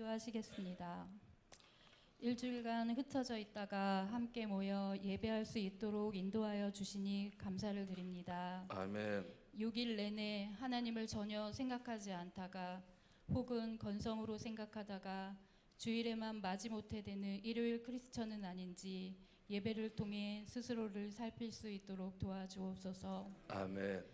기도하시겠습니다. 일주일간 흩어져 있다가 함께 모여 예배할 수 있도록 인도하여 주시니 감사를 드립니다. 아멘. 6일 내내 하나님을 전혀 생각하지 않다가 혹은 건성으로 생각하다가 주일에만 마지못해 되는 일요일 크리스천은 아닌지 예배를 통해 스스로를 살필 수 있도록 도와주옵소서. 아멘.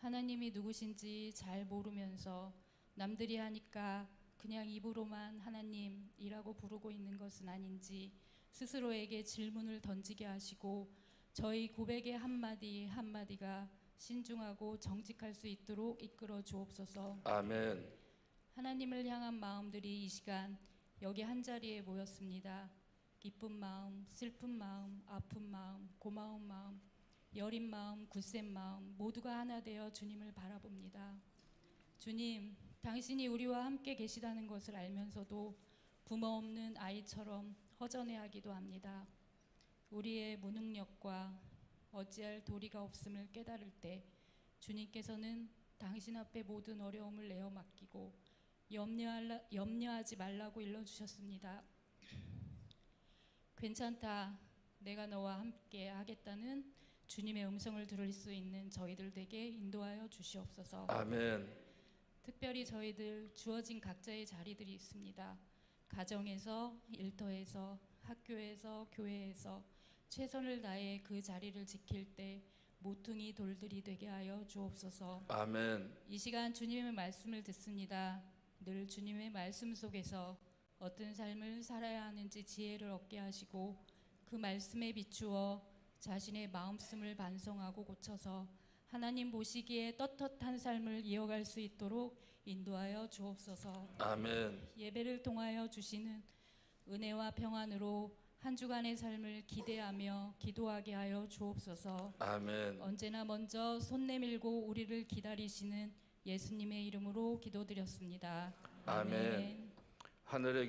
하나님이 누구신지 잘 모르면서 남들이 하니까 그냥 입으로만 하나님이라고 부르고 있는 것은 아닌지 스스로에게 질문을 던지게 하시고 저희 고백의 한마디 한마디가 신중하고 정직할 수 있도록 이끌어 주옵소서. 아멘. 하나님을 향한 마음들이 이 시간 여기 한 자리에 모였습니다. 기쁜 마음, 슬픈 마음, 아픈 마음, 고마운 마음, 여린 마음, 굳센 마음 모두가 하나 되어 주님을 바라봅니다. 주님, 당신이 우리와 함께 계시다는 것을 알면서도 부모 없는 아이처럼 허전해하기도 합니다. 우리의 무능력과 어찌할 도리가 없음을 깨달을 때 주님께서는 당신 앞에 모든 어려움을 내어 맡기고 염려할라, 염려하지 말라고 일러주셨습니다. 괜찮다. 내가 너와 함께 하겠다는 주님의 음성을 들을 수 있는 저희들 에게 인도하여 주시옵소서. 아멘. 특별히 저희들 주어진 각자의 자리들이 있습니다. 가정에서, 일터에서, 학교에서, 교회에서 최선을 다해 그 자리를 지킬 때 모퉁이 돌들이 되게 하여 주옵소서. 아멘. 이 시간 주님의 말씀을 듣습니다. 늘 주님의 말씀 속에서 어떤 삶을 살아야 하는지 지혜를 얻게 하시고 그 말씀에 비추어 자신의 마음씀을 반성하고 고쳐서 하나님 보시기에 떳떳한 삶을 이어갈 수 있도록 인도하여 주옵소서. 아멘. 예배를 통하여 주시는 은혜와 평안으로 한 주간의 삶을 기대하며 기도하게 하여 주옵소서. 아멘. 언제나 먼저 손 내밀고 우리를 기다리시는 예수님의 이름으로 기도드렸습니다. 아멘. 하늘에